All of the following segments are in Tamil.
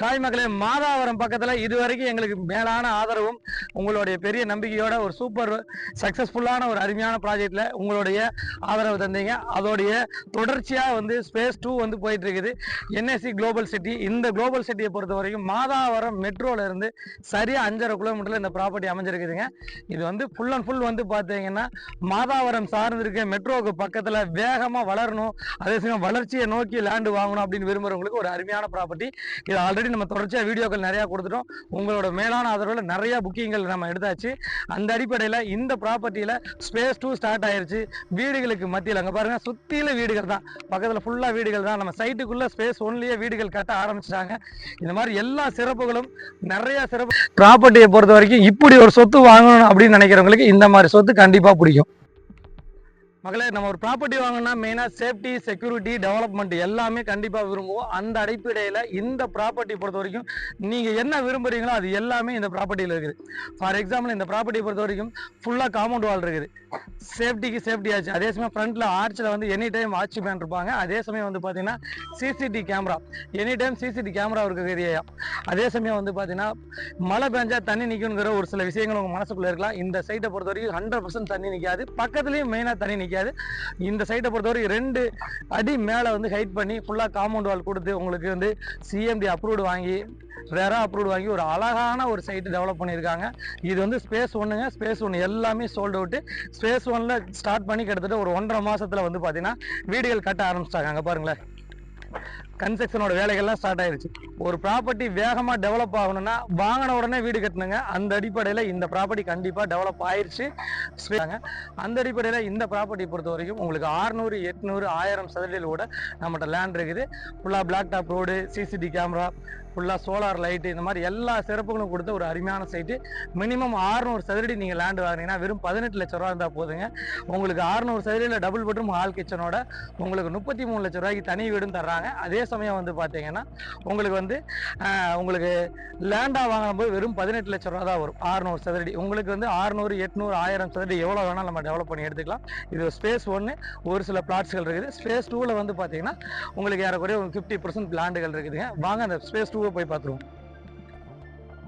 ஹாய் மக்களே மாதாவரம் பக்கத்தில் இது வரைக்கும் எங்களுக்கு மேலான ஆதரவும் உங்களுடைய பெரிய நம்பிக்கையோட ஒரு சூப்பர் சக்ஸஸ்ஃபுல்லான ஒரு அருமையான ப்ராஜெக்டில் உங்களுடைய ஆதரவு தந்தீங்க. அதோடைய தொடர்ச்சியாக வந்து ஸ்பேஸ் டூ வந்து போயிட்டு இருக்குது என்எஸ்சி குளோபல் சிட்டி இந்த குளோபல் சிட்டியை பொறுத்த வரைக்கும் மாதாவரம் மெட்ரோலிருந்து சரியாக அஞ்சரை கிலோமீட்டரில் இந்த ப்ராப்பர்ட்டி அமைஞ்சிருக்குதுங்க. இது வந்து ஃபுல் அண்ட் ஃபுல் வந்து பார்த்தீங்கன்னா மாதாவரம் சார்ந்திருக்க மெட்ரோவுக்கு பக்கத்தில் வேகமாக வளரணும் அதே சமயம் வளர்ச்சியை நோக்கி லேண்டு வாங்கணும் அப்படின்னு விரும்புகிறவங்களுக்கு ஒரு அருமையான ப்ராப்பர்ட்டி இது ஆல்ரெடி நம்ம தொடர்ச்சியாக வீடியோக்கள் நிறையா கொடுத்துட்டோம். உங்களோட மேலான ஆதரவில் நிறையா புக்கிங்கள் நம்ம எடுத்தாச்சு. அந்த அடிப்படையில் இந்த ப்ராப்பர்ட்டியில் ஸ்பேஸ் டூ ஸ்டார்ட் ஆயிடுச்சு வீடுகளுக்கு மத்தியில் அங்கே பாருங்க சுற்றியில் வீடுகள் தான். பக்கத்தில் ஃபுல்லாக வீடுகள் தான். நம்ம சைட்டுக்குள்ளே ஸ்பேஸ் ஒன்லேயே வீடுகள் கட்ட ஆரம்பிச்சிட்டாங்க. இந்த மாதிரி எல்லா சிறப்புகளும் நிறையா சிறப்பு. ப்ராப்பர்ட்டியை பொறுத்த வரைக்கும் இப்படி ஒரு சொத்து வாங்கணும் அப்படின்னு நினைக்கிறவங்களுக்கு இந்த மாதிரி சொத்து கண்டிப்பாக பிடிக்கும். மகளே நம்ம ஒரு ப்ராப்பர்ட்டி வாங்கினா மெயினாக சேஃப்டி செக்யூரிட்டி டெவலப்மெண்ட் எல்லாமே கண்டிப்பாக விரும்புவோம். அந்த அடிப்படையில் இந்த ப்ராப்பர்ட்டி பொறுத்த வரைக்கும் நீங்கள் என்ன விரும்புகிறீங்களோ அது எல்லாமே இந்த ப்ராப்பர்ட்டியில் இருக்குது. ஃபார் எக்ஸாம்பிள் இந்த ப்ராப்பர்ட்டியை பொறுத்த வரைக்கும் ஃபுல்லாக காம்பவுண்ட் வால் இருக்குது. சேஃப்டிக்கு சேஃப்டி ஆச்சு. அதே சமயம் ஃப்ரண்ட்டில் ஆர்ச்சில் வந்து எனி டைம் வாட்ச்மேன் இருப்பாங்க. அதே சமயம் வந்து பார்த்தீங்கன்னா CCTV camera any time CCTV camera இருக்குது ஏரியா. அதே சமயம் வந்து பார்த்தீங்கன்னா மழை பெஞ்சா தண்ணி நிற்குங்கிற ஒரு சில விஷயங்கள் உங்கள் மனசுக்குள்ளே இருக்கலாம். இந்த சைட்டை பொறுத்த வரைக்கும் ஹண்ட்ரட் பர்சன்ட் தண்ணி நிற்காது பக்கத்துலேயும் மெயினாக தண்ணி கிடைக்காது. இந்த சைட்டை பொறுத்தவரைக்கும் ரெண்டு அடி மேலே வந்து ஹைட் பண்ணி ஃபுல்லாக காம்பவுண்ட் வால் கொடுத்து உங்களுக்கு வந்து சிஎம்டி அப்ரூவ்டு வாங்கி வேற அப்ரூவ்டு வாங்கி ஒரு அழகான ஒரு சைட்டு டெவலப் பண்ணியிருக்காங்க. இது வந்து ஸ்பேஸ் ஒன்றுங்க ஸ்பேஸ் ஒன்று எல்லாமே சோல்டு அவுட்டு ஸ்பேஸ் ஒன்னில் ஸ்டார்ட் பண்ணி கிட்டத்தட்ட ஒரு ஒன்றரை மாசத்துல வந்து பார்த்தீங்கன்னா வீடுகள் கட்ட ஆரம்பிச்சிட்டாங்க. அங்கே பாருங்களேன். கன்ஸ்ட்ரக்ஷனோட வேலைகள்லாம் ஸ்டார்ட் ஆயிருச்சு. ஒரு ப்ராப்பர்ட்டி வேகமாக டெவலப் ஆகணும்னா வாங்கின உடனே வீடு கட்டணுங்க. அந்த அடிப்படையில் இந்த ப்ராப்பர்ட்டி கண்டிப்பாக டெவலப் ஆயிடுச்சு அந்த அடிப்படையில் இந்த ப்ராப்பர்ட்டி பொறுத்த வரைக்கும் உங்களுக்கு ஆறுநூறு எட்நூறு ஆயிரம் சதுரடியில் கூட நம்மகிட்ட லேண்ட் இருக்குது. ஃபுல்லாக black top road CCTV camera ஃபுல்லாக சோலார் லைட்டு இந்த மாதிரி எல்லா சிறப்புகளும் கொடுத்த ஒரு அருமையான சைட்டு மினிமம் 600 சதுரடி நீங்கள் லேண்ட் வாங்கினீங்கன்னா வெறும் பதினெட்டு லட்ச ரூபா இருந்தால் போதுங்க. உங்களுக்கு 600 சதுரடியில் டபுள் பெட்ரூம் ஹால் கிச்சனோட உங்களுக்கு முப்பத்தி மூணு லட்ச ரூபாய்க்கு தனி வீடும் தர்றாங்க. அதே சமயம் வந்து பார்த்தீங்கன்னா உங்களுக்கு வந்து உங்களுக்கு லேண்டாக வாங்கும்போது வெறும் பதினெட்டு லட்ச ரூபா தான் வரும். 600 சதுரடி. உங்களுக்கு வந்து 600 எட்நூறு ஆயிரம் சதுரடி எவ்வளோ வேணாலும் நம்ம டெவலப் பண்ணி எடுத்துக்கலாம். இது ஸ்பேஸ் ஒன்று ஒரு சில பிளாட்ஸ்கள் இருக்குது. ஸ்பேஸ் டூவில் வந்து பார்த்தீங்கன்னா உங்களுக்கு ஏறக்குறைய ஒரு ஃபிஃப்டி பர்சன்ட் லேண்டுகள் இருக்குதுங்க. வாங்க அந்த ஸ்பேஸ் டூவை போய் பார்த்துருவோம்.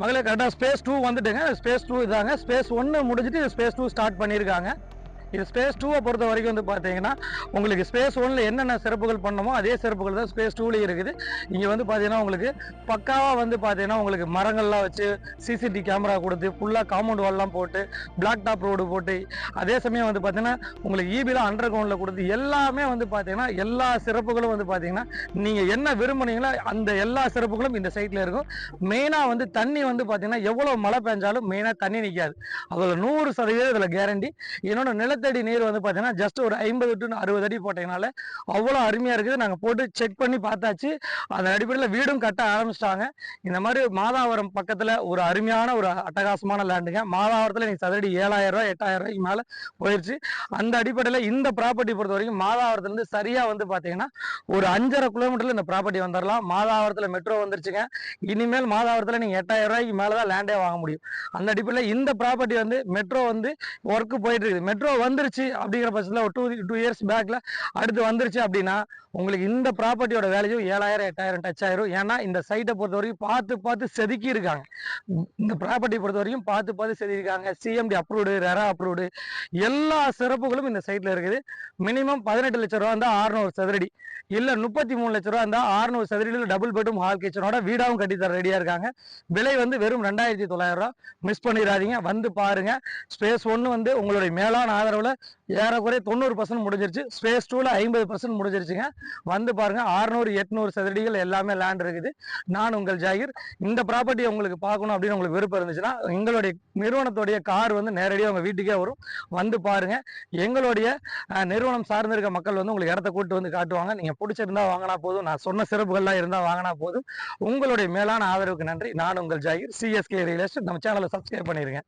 மகளே கரெக்டாக ஸ்பேஸ் டூ வந்துட்டுங்க. ஸ்பேஸ் டூ இதாங்க. ஸ்பேஸ் ஒன்று முடிஞ்சிட்டு ஸ்பேஸ் டூ ஸ்டார்ட் பண்ணியிருக்காங்க. இது ஸ்பேஸ் டூவை பொறுத்த வரைக்கும் வந்து பார்த்தீங்கன்னா உங்களுக்கு ஸ்பேஸ் ஒன்ல என்னென்ன சிறப்புகள் பண்ணமோ அதே சிறப்புகள் தான் ஸ்பேஸ் டூலேயும் இருக்குது. இங்கே வந்து பார்த்தீங்கன்னா உங்களுக்கு பக்காவாக வந்து பார்த்தீங்கன்னா உங்களுக்கு மரங்கள்லாம் வச்சு சிசிடி கேமரா கொடுத்து ஃபுல்லாக காம்பவுண்ட் வால்லாம் போட்டு பிளாக் டாப் ரோடு போட்டு அதே சமயம் வந்து பார்த்தீங்கன்னா உங்களுக்கு ஈபிலாம் அண்டர் கிரவுண்டில் கொடுத்து எல்லாமே வந்து பார்த்தீங்கன்னா எல்லா சிறப்புகளும் வந்து பார்த்தீங்கன்னா நீங்கள் என்ன விரும்புனீங்களோ அந்த எல்லா சிறப்புகளும் இந்த சைட்டில் இருக்கும். மெயினாக வந்து தண்ணி வந்து பார்த்தீங்கன்னா எவ்வளோ மழை பெஞ்சாலும் மெயினாக தண்ணி நிற்காது அதில் நூறு சதவீதம் இதில் கேரண்டி என்னோட நிலத்தடி நீர் வந்து பார்த்தீங்கன்னா ஜஸ்ட் ஒரு ஐம்பது டு அறுபது அடி போட்டதுனால அவ்வளோ அருமையாக இருக்குது. நாங்கள் போட்டு செக் பண்ணி பார்த்தாச்சு. அந்த அடிப்படையில் வீடும் கட்ட ஆரம்பிச்சிட்டாங்க. இந்த மாதிரி மாதாவரம் பக்கத்தில் ஒரு அருமையான ஒரு அட்டகாசமான லேண்டுங்க மாதாவரத்தில் நீங்கள் சதுரடி ஏழாயிரம் ரூபாய் எட்டாயிரம் ரூபாய்க்கு மேலே போயிடுச்சு அந்த அடிப்படையில் இந்த ப்ராப்பர்ட்டி பொறுத்த வரைக்கும் மாதாவரத்துலேருந்து சரியாக வந்து பார்த்தீங்கன்னா ஒரு அஞ்சரை கிலோமீட்டரில் இந்த ப்ராப்பர்ட்டி வந்துடலாம் மாதாவரத்தில் மெட்ரோ வந்துருச்சுங்க. இனிமேல் மாதாவரத்தில் நீங்கள் எட்டாயிரம் ரூபாய்க்கு மேலே தான் லேண்டே வாங்க முடியும். அந்த அடிப்படையில் இந்த ப்ராப்பர்ட்டி வந்து மெட்ரோ வந்து ஒர்க்கு போயிட்டு இருக்குது. மெட்ரோ வந்து வந்துருச்சு அப்படிங்கிற பட்சத்தில் ஒரு டூ டூ இயர்ஸ் பேக்கில் அடுத்து வந்துருச்சு அப்படின்னா உங்களுக்கு இந்த ப்ராப்பர்ட்டியோட வேல்யூ ஏழாயிரம் எட்டாயிரம் டச் ஆயிரும். ஏன்னா இந்த சைட்டை பொறுத்த வரைக்கும் பார்த்து பார்த்து செதுக்கி இருக்காங்க. இந்த ப்ராப்பர்ட்டி பொறுத்த வரைக்கும் பார்த்து பார்த்து செதுக்கிருக்காங்க சிஎம்டி அப்ரூவ்டு ரெரா அப்ரூவ்டு எல்லா சிறப்புகளும் இந்த சைட்டில் இருக்குது. மினிமம் பதினெட்டு லட்ச ரூபா இருந்தால் ஆறுநூறு சதுரடி. இல்லை முப்பத்தி மூணு லட்ச ரூபா இருந்தால் ஆறுநூறு சதுரடியில் டபுள் பெட்ரூம் ஹால் கிச்சனோட வீடாகவும் கட்டித்தர ரெடியாக இருக்காங்க. விலை வந்து வெறும் ரெண்டாயிரத்தி தொள்ளாயிரம் ரூபா. மிஸ் பண்ணிடாதீங்க. வந்து பாருங்க. ஸ்பேஸ் ஒன்று வந்து உங்களுடைய மேலான தரவில் ஏறக்குறைய தொண்ணூறு பர்சன்ட் முடிஞ்சிருச்சு. ஸ்பேஸ் டூவில் ஐம்பது பர்சன்ட் முடிஞ்சிருச்சுங்க. வந்து பாருங்க ஆறுநூறு எட்நூறு சதுரடிகள் எல்லாமே லேண்ட் இருக்குது. நான் உங்கள் ஜாகிர். இந்த ப்ராப்பர்ட்டியை உங்களுக்கு பார்க்கணும் அப்படின்னு உங்களுக்கு விருப்பம் இருந்துச்சுன்னா எங்களுடைய நிறுவனத்துடைய கார் வந்து நேரடியாக உங்கள் வீட்டுக்கே வரும். வந்து பாருங்க எங்களுடைய நிறுவனம் சார்ந்திருக்க மக்கள் வந்து உங்களுக்கு இடத்த கூட்டு வந்து காட்டுவாங்க. நீங்கள் பிடிச்சிருந்தா வாங்கினா போதும். நான் சொன்ன சிறப்புகள்லாம் இருந்தால் வாங்கினா போதும். உங்களுடைய மேலான ஆதரவுக்கு நன்றி. நான் உங்கள் ஜாகிர். சிஎஸ்கே ரியல் எஸ்டேட் நம்ம சேனலை சப்ஸ்கிரைப் பண்ணிடுங்க